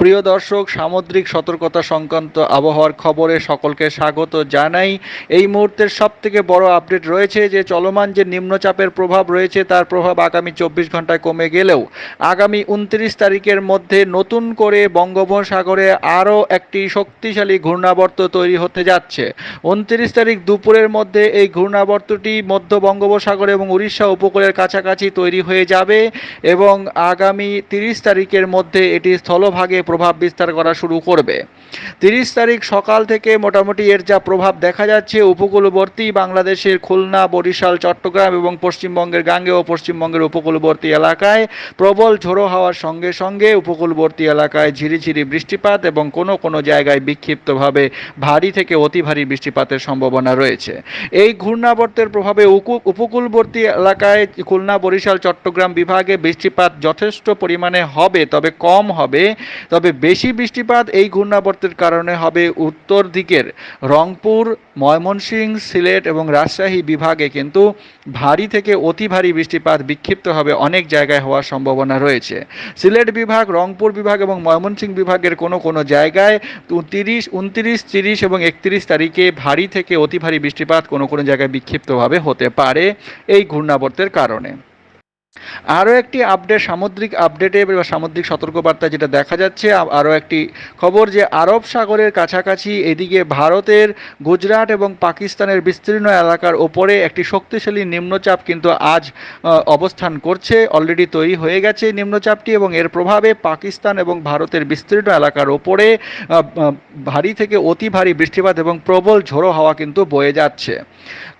প্রিয় দর্শক, সামুদ্রিক সতর্কতা সংক্রান্ত আবহাওয়ার খবরে সকলকে স্বাগত জানাই। এই মুহূর্তের সব থেকে বড় আপডেট রয়েছে যে, চলমান যে নিম্নচাপের প্রভাব রয়েছে, তার প্রভাব আগামী চব্বিশ ঘন্টায় কমে গেলেও আগামী উনত্রিশ তারিখের মধ্যে নতুন করে বঙ্গোপসাগরে আরও একটি শক্তিশালী ঘূর্ণাবর্ত তৈরি হতে যাচ্ছে। উনত্রিশ তারিখ দুপুরের মধ্যে এই ঘূর্ণাবর্তটি মধ্য বঙ্গোপসাগর এবং উড়িষ্যা উপকূলের কাছাকাছি তৈরি হয়ে যাবে এবং আগামী তিরিশ তারিখের মধ্যে এটি স্থলভাগে প্রভাব বিস্তার করা শুরু করবে। তিরিশ তারিখ সকাল থেকে মোটামুটি এর যা প্রভাব দেখা যাচ্ছে, উপকূলবর্তী বাংলাদেশের খুলনা, বরিশাল, চট্টগ্রাম এবং পশ্চিমবঙ্গের গাঙ্গে ও পশ্চিমবঙ্গের উপকূলবর্তী এলাকায় প্রবল ঝোড়ো হওয়ার সঙ্গে সঙ্গে উপকূলবর্তী এলাকায় ঝিরিঝিরি বৃষ্টিপাত এবং কোনো কোনো জায়গায় বিক্ষিপ্তভাবে ভারী থেকে অতি ভারী বৃষ্টিপাতের সম্ভাবনা রয়েছে। এই ঘূর্ণাবর্তের প্রভাবে উপকূলবর্তী এলাকায় খুলনা, বরিশাল, চট্টগ্রাম বিভাগে বৃষ্টিপাত যথেষ্ট পরিমাণে হবে, তবে কম হবে। তবে বেশি বৃষ্টিপাত এই ঘূর্ণাবর্তের কারণে হবে উত্তর দিকের রংপুর ময়মনসিংহ সিলেট এবং রাজশাহী বিভাগে কিন্তু ভারী থেকে অতি ভারী বৃষ্টিপাত বিক্ষিপ্ত হবে অনেক জায়গায় হওয়ার সম্ভাবনা রয়েছে। সিলেট বিভাগ, রংপুর বিভাগ এবং ময়মনসিংহ বিভাগের কোনো কোনো জায়গায় তিরিশ, উনত্রিশ, তিরিশ এবং একত্রিশ তারিখে ভারী থেকে অতি ভারী বৃষ্টিপাত কোনো কোনো জায়গায় বিক্ষিপ্তভাবে হতে পারে এই ঘূর্ণাবর্তের কারণে। আরও একটি আপডেট সামুদ্রিক আপডেটে বা সামুদ্রিক সতর্কবার্তা যেটা দেখা যাচ্ছে আরও একটি খবর যে আরব সাগরের কাছাকাছি এদিকে ভারতের গুজরাট এবং পাকিস্তানের বিস্তীর্ণ এলাকার ওপরে একটি শক্তিশালী নিম্নচাপ কিন্তু আজ অবস্থান করছে। অলরেডি তৈরি হয়ে গেছে নিম্নচাপটি এবং এর প্রভাবে পাকিস্তান এবং ভারতের বিস্তীর্ণ এলাকার ওপরে ভারী থেকে অতি ভারী বৃষ্টিপাত এবং প্রবল ঝোড়ো হাওয়া কিন্তু বয়ে যাচ্ছে।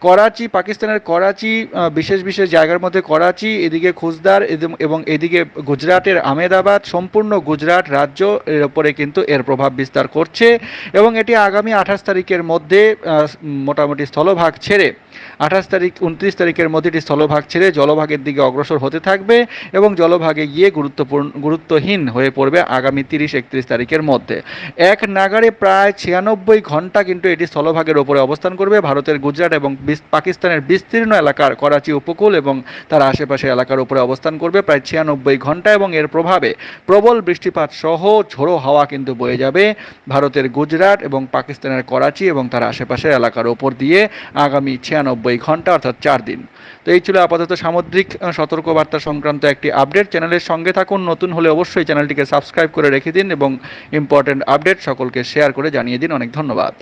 করাচি, পাকিস্তানের করাচি বিশেষ বিশেষ জায়গার মধ্যে করাচি, এদিকে খুজদার এবং এদিকে গুজরাটের আমেদাবাদ সম্পূর্ণ গুজরাট রাজ্য, এর ওপরে কিন্তু এর প্রভাব বিস্তার করছে এবং এটি আগামী আঠাশ তারিখের মধ্যে মোটামুটি স্থলভাগ ছেড়ে, আঠাশ তারিখ, উনত্রিশ তারিখের মধ্যে এটি স্থলভাগ ছেড়ে জলভাগের দিকে অগ্রসর হতে থাকবে এবং জলভাগে গিয়ে গুরুত্বপূর্ণ, গুরুত্বহীন হয়ে পড়বে আগামী তিরিশ, একত্রিশ তারিখের মধ্যে। এক নাগারে প্রায় ছিয়ানব্বই ঘণ্টা কিন্তু এটি স্থলভাগের ওপরে অবস্থান করবে। ভারতের গুজরাট এবং পাকিস্তানের বিস্তীর্ণ এলাকার করাচি উপকূল এবং তার আশেপাশে এলাকার উপরে অবস্থান করবে প্রায় ছিয়ানব্বই ঘণ্টা এবং এর প্রভাবে প্রবল বৃষ্টিপাত সহ ঝোড়ো হাওয়া কিন্তু বয়ে যাবে। ভারতের গুজরাট এবং পাকিস্তানের করাচি এবং তার আশেপাশের এলাকার ওপর দিয়ে আগামী ছিয়ানব্বই ঘণ্টা অর্থাৎ চার দিন। তো এই ছিল আপাতত সামুদ্রিক সতর্কবার্তা সংক্রান্ত একটি আপডেট। চ্যানেলের সঙ্গে থাকুন, নতুন হলে অবশ্যই চ্যানেলটিকে সাবস্ক্রাইব করে রেখে দিন এবং ইম্পর্টেন্ট আপডেট সকলকে শেয়ার করে জানিয়ে দিন। অনেক ধন্যবাদ।